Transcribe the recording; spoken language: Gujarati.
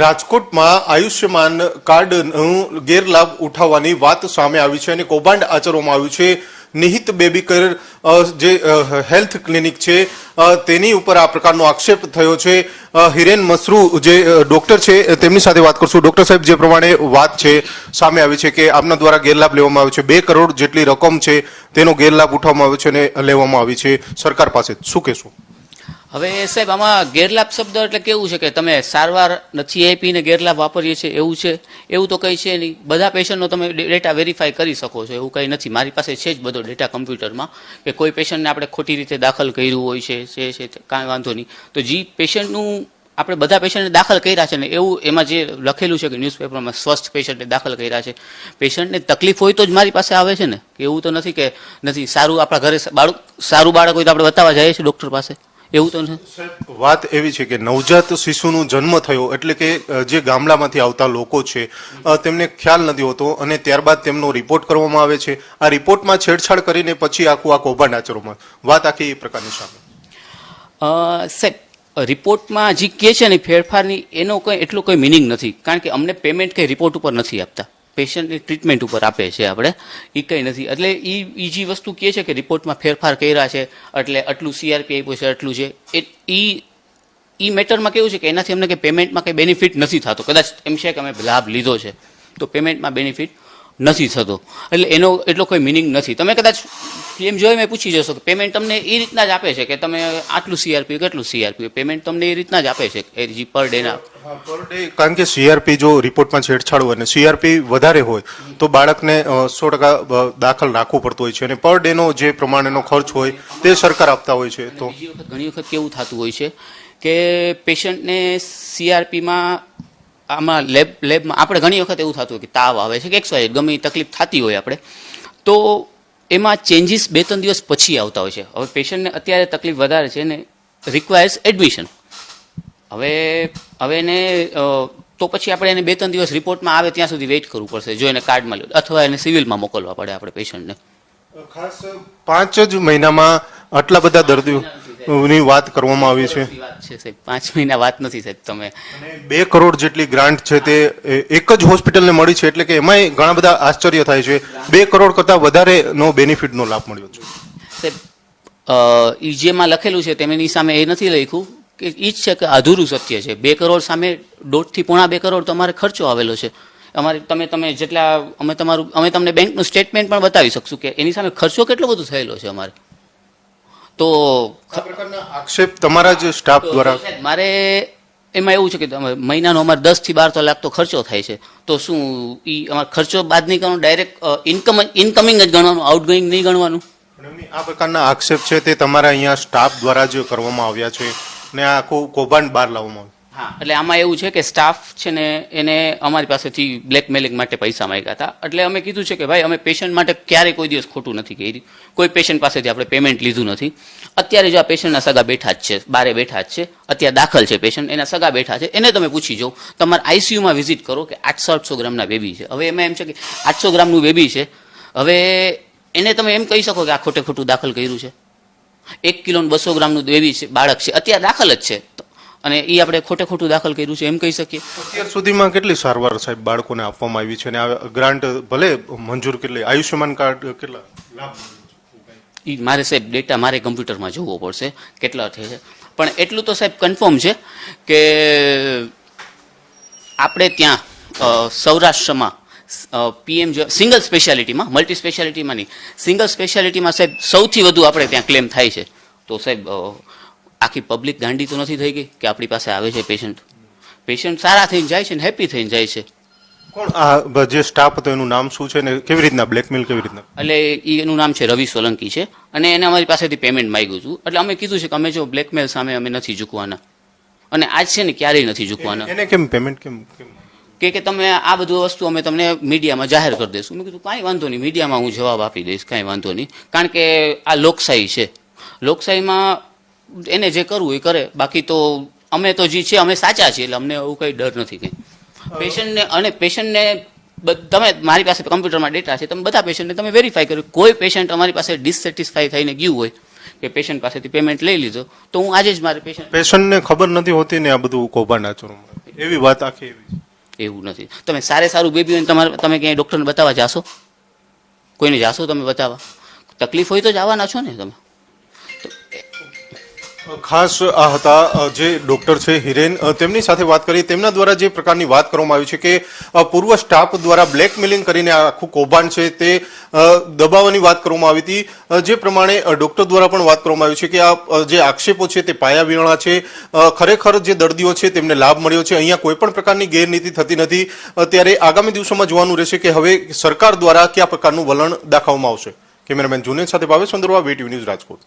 રાજકોટમાં આયુષ્યમાન કાર્ડનું ગેરલાભ ઉઠાવવાની વાત સામે આવી છે અને કૌભાંડ આચરવામાં આવ્યું છે. નિહિત બેબી કેર જે હેલ્થ ક્લિનિક છે તેની ઉપર આ પ્રકારનો આક્ષેપ થયો છે. હિરેન મસરૂ, જે ડોક્ટર છે તેમની સાથે વાત કરશું. ડોક્ટર સાહેબ, જે પ્રમાણે વાત છે, સામે આવી છે કે આપના દ્વારા ગેરલાભ લેવામાં આવ્યો છે. બે કરોડ જેટલી રકમ છે, તેનો ગેરલાભ ઉઠાવવામાં આવ્યો છે અને લેવામાં આવી છે સરકાર પાસે. શું કહેશું? હવે સાહેબ, આમાં ગેરલાભ શબ્દ એટલે કેવું છે કે તમે સારવાર નથી આપીને ગેરલાભ વાપરીએ છીએ? એવું છે? એવું તો કંઈ છે નહીં. બધા પેશન્ટનો તમે ડેટા વેરીફાઈ કરી શકો છો. એવું કંઈ નથી. મારી પાસે છે જ બધો ડેટા કમ્પ્યુટરમાં કે કોઈ પેશન્ટને આપણે ખોટી રીતે દાખલ કર્યું હોય છે છે છે કાંઈ વાંધો નહીં. તો જે પેશન્ટનું આપણે બધા પેશન્ટને દાખલ કર્યા છે ને, એવું એમાં જે લખેલું છે કે ન્યૂઝપેપરમાં સ્વસ્થ પેશન્ટને દાખલ કર્યા છે. પેશન્ટને તકલીફ હોય તો જ મારી પાસે આવે છે ને? કે એવું તો નથી કે નથી સારું આપણા ઘરે બાળક, સારું બાળક હોય તો આપણે બતાવવા જઈએ છીએ ડૉક્ટર પાસે? એવું તો નથી? વાત એવી છે કે નવજાત શિશુનો જન્મ થયો એટલે કે જે ગામડામાંથી આવતા લોકો છે તેમને ખ્યાલ નથી હોતો અને ત્યારબાદ તેમનો રિપોર્ટ કરવામાં આવે છે. આ રિપોર્ટમાં છેડછાડ કરીને પછી આખું આ કૌભાંડ આચરોમાં વાત આખી એ પ્રકારની સામે. સાહેબ રિપોર્ટમાં જે કહે છે ને ફેરફારની એનો કંઈ એટલો કોઈ મિનિંગ નથી. કારણ કે અમને પેમેન્ટ કંઈ રિપોર્ટ ઉપર નથી આપતા. પેશન્ટની ટ્રીટમેન્ટ ઉપર આપે છે આપણે એ કંઈ નથી. એટલે એ એ જે વસ્તુ કહે છે કે રિપોર્ટમાં ફેરફાર કર્યા છે, એટલે આટલું સીઆરપી આપ્યું છે, આટલું છે, એ, ઈ ઈ મેટરમાં કેવું છે કે એનાથી અમને કે પેમેન્ટમાં કંઈ બેનિફિટ નથી થતો. કદાચ એમ છે કે અમે લાભ લીધો છે, તો પેમેન્ટમાં બેનિફિટ નથી થતો. એટલે એનો, એટલો કોઈ મિનિંગ નથી. તમે કદાચ પીએમ જોઈ મેં પૂછી જશો કે પેમેન્ટ તમને એ રીતના જ આપે છે કે તમે આટલું સીઆરપી કેટલું સીઆરપી પેમેન્ટ તમને એ રીતના જ આપે છે એ જે પર ડેના પર ડે કારણ કે સીઆરપી જો રિપોર્ટમાં છેડછાડ હોય અને સીઆરપી વધારે હોય તો બાળકને સો ટકા દાખલ રાખવું પડતું હોય છે અને પર ડેનો જે પ્રમાણેનો ખર્ચ હોય તે સરકાર આપતા હોય છે. તો બીજી વખત ઘણી વખત કેવું થતું હોય છે કે પેશન્ટને સીઆરપીમાં આમાં લેબ લેબમાં આપણે ઘણી વખત એવું થતું હોય કે તાવ આવે છે કે એક્સ વાય ગમે તકલીફ થતી હોય આપણે તો એમાં ચેન્જીસ બે, ત્રણ દિવસ પછી આવતા હોય છે. હવે પેશન્ટને અત્યારે તકલીફ વધારે છે ને રિક્વાયર્સ એડમિશન હવે હવે એને તો પછી આપણે એને બે, ત્રણ દિવસ રિપોર્ટમાં આવે ત્યાં સુધી વેઇટ કરવું પડશે, જો એને કાર્ડમાં લે અથવા એને સિવિલમાં મોકલવા પડે આપણે પેશન્ટને ખાસ પાંચ જ મહિનામાં આટલા બધા દર્દીઓની વાત કરવામાં આવી છે. છે સાહેબ. પાંચ મહિના વાત નથી સાહેબ તમે. બે કરોડ જેટલી ગ્રાન્ટ છે તે એક જ હોસ્પિટલને મળી છે એટલે કે એમાંય ઘણા બધા આશ્ચર્ય થાય છે. બે કરોડ કરતાં વધારેનો બેનિફિટનો લાભ મળ્યો છે. સાહેબ જેમાં લખેલું છે તેમની સામે એ નથી લખ્યું કે ઈ જ છે કે અધૂરું સત્ય છે. બે કરોડ સામે દોઢથી પોણા બે કરોડ તમારે ખર્ચો આવેલો છે. અમારે તમે તમે જેટલા અમે તમારું અમે તમને બેંકનું સ્ટેટમેન્ટ પણ બતાવી શકશું કે એની સામે ખર્ચો કેટલો બધો થયેલો છે અમારે. તો આક્ષેપ તમારા જ સ્ટાફ દ્વારા મારે એમાં એવું છે કે મહિનાનો અમારે દસથી બાર તો લાખ તો ખર્ચો થાય છે. તો શું એ અમારે ખર્ચો બાદ નહીં કરવાનો? ડાયરેક્ટ ઇન્કમ ઇન્કમિંગ જ ગણવાનું આઉટગોઈંગ નહીં ગણવાનું? આ પ્રકારના આક્ષેપ છે તે તમારા અહીંયા સ્ટાફ દ્વારા જ કરવામાં આવ્યા છે. ને આખું કૌભાંડ બહાર લાવવામાં આવ્યું. એટલે આમાં એવું છે કે સ્ટાફ છે ને એને અમારી પાસેથી બ્લેકમેલિંગ માટે પૈસા માંગ્યા હતા. એટલે અમે કીધું છે કે ભાઈ, અમે પેશન્ટ માટે ક્યારેય કોઈ દિવસ ખોટું નથી કરી કોઈ પેશન્ટ પાસેથી આપણે પેમેન્ટ લીધું નથી. અત્યારે જો આ પેશન્ટના સગા બેઠા જ છે, બારે બેઠા જ છે, અત્યારે દાખલ છે પેશન્ટ એના સગા બેઠા છે, એને તમે પૂછી જાઓ તમારે આઈસીયુમાં વિઝિટ કરો કે આઠસો આઠસો ગ્રામના બેબી છે. હવે એમાં એમ છે કે આઠસો ગ્રામનું બેબી છે. હવે એને તમે એમ કહી શકો કે આ ખોટે ખોટું દાખલ કર્યું છે. એક કિલો બસો ગ્રામનું બેબી છે, બાળક છે. અત્યારે દાખલ જ છે. અને એ આપણે ખોટે ખોટું દાખલ કર્યું છે એમ કહી શકીએ. અત્યાર સુધીમાં કેટલી સારવાર સાહેબ બાળકોને આપવામાં આવી છે? અને આ ગ્રાન્ટ ભલે મંજૂર કેટલી આયુષ્યમાન કાર્ડ કેટલા લાભ એ મારે સાહેબ ડેટા મારે કમ્પ્યુટરમાં જોવો પડશે કેટલા છે. પણ એટલું તો સાહેબ કન્ફર્મ છે કે આપણે ત્યાં સૌરાષ્ટ્રમાં પીએમ સિંગલ સ્પેશિયાલિટીમાં મલ્ટી સ્પેશિયાલિટીમાં નહીં સિંગલ સ્પેશિયાલિટીમાં સાહેબ સૌથી વધુ આપણે ત્યાં ક્લેમ થાય છે. તો સાહેબ આખી પબ્લિક ગાંડી તો નથી થઈ ગઈ કે આપણી પાસે આવે છે પેશન્ટ પેશન્ટ સારા થઈને જાય છે ને હેપી થઈને જાય છે. કોણ? આ જે સ્ટાફ હતો એનું નામ શું છે ને કેવી રીતના? બ્લેકમેલ કેવી રીતના? એટલે એનું નામ છે રવિ સોલંકી છે અને એને અમારી પાસેથી પેમેન્ટ માંગ્યું હતું. એટલે અમે કીધું છે કે અમે જો બ્લેકમેલ સામે અમે નથી ઝૂકવાના. અને આજ છે ને ક્યારેય નથી ઝૂકવાના. એને કેમ પેમેન્ટ કેમ કેમ? કે કે તમે આ બધું વસ્તુ અમે તમને મીડિયામાં જાહેર કરી દઈશું. મેં કીધું કાંઈ વાંધો નહીં મીડિયામાં હું જવાબ આપી દઈશ કાંઈ વાંધો નહીં. કારણ કે આ લોકશાહી છે. લોકશાહીમાં એને જે કરવું એ કરે. બાકી તો અમે તો જે છે અમે સાચા છીએ એટલે અમને એવું કંઈ ડર નથી કંઈ. પેશન્ટને અને પેશન્ટને તમે મારી પાસે કમ્પ્યુટરમાં ડેટા છે તમે બધા પેશન્ટને તમે વેરીફાઈ કર્યું. કોઈ પેશન્ટ અમારી પાસે ડિસસેટિસ્ફાઈ થઈને ગયું હોય કે પેશન્ટ પાસેથી પેમેન્ટ લઈ લીધો તો હું આજે જ મારે પેશન્ટ પેશન્ટને ખબર નથી હોતી ને આ બધું કૌભાંડ આચરવામાં એવી વાત આખી એવી એવું નથી. તમે સારે સારું બેબી હોય તમારે તમે ક્યાંય ડૉક્ટરને બતાવવા જાશો? કોઈને જાશો તમે બતાવવા? તકલીફ હોય તો જવાના છો ને તમે. ખાસ, આ હતા જે ડોક્ટર છે હિરેન તેમની સાથે વાત કરી. તેમના દ્વારા જે પ્રકારની વાત કરવામાં આવી છે કે પૂર્વ સ્ટાફ દ્વારા બ્લેકમેલિંગ કરીને આખું કૌભાંડ છે તે દબાવવાની વાત કરવામાં આવી હતી. જે પ્રમાણે ડોક્ટર દ્વારા પણ વાત કરવામાં આવી છે કે આ જે આક્ષેપો છે તે પાયા વિહોણા છે ખરેખર જે દર્દીઓ છે તેમને લાભ મળ્યો છે. અહીંયા કોઈ પણ પ્રકારની ગેરનીતિ થતી નથી. ત્યારે આગામી દિવસોમાં જોવાનું રહેશે કે હવે સરકાર દ્વારા કયા પ્રકારનું વલણ દાખવવામાં આવશે. કેમેરામેન જુનેદ સાથે ભાવેશ ચંદ્રવા વીટીવી ન્યૂઝ રાજકોટ.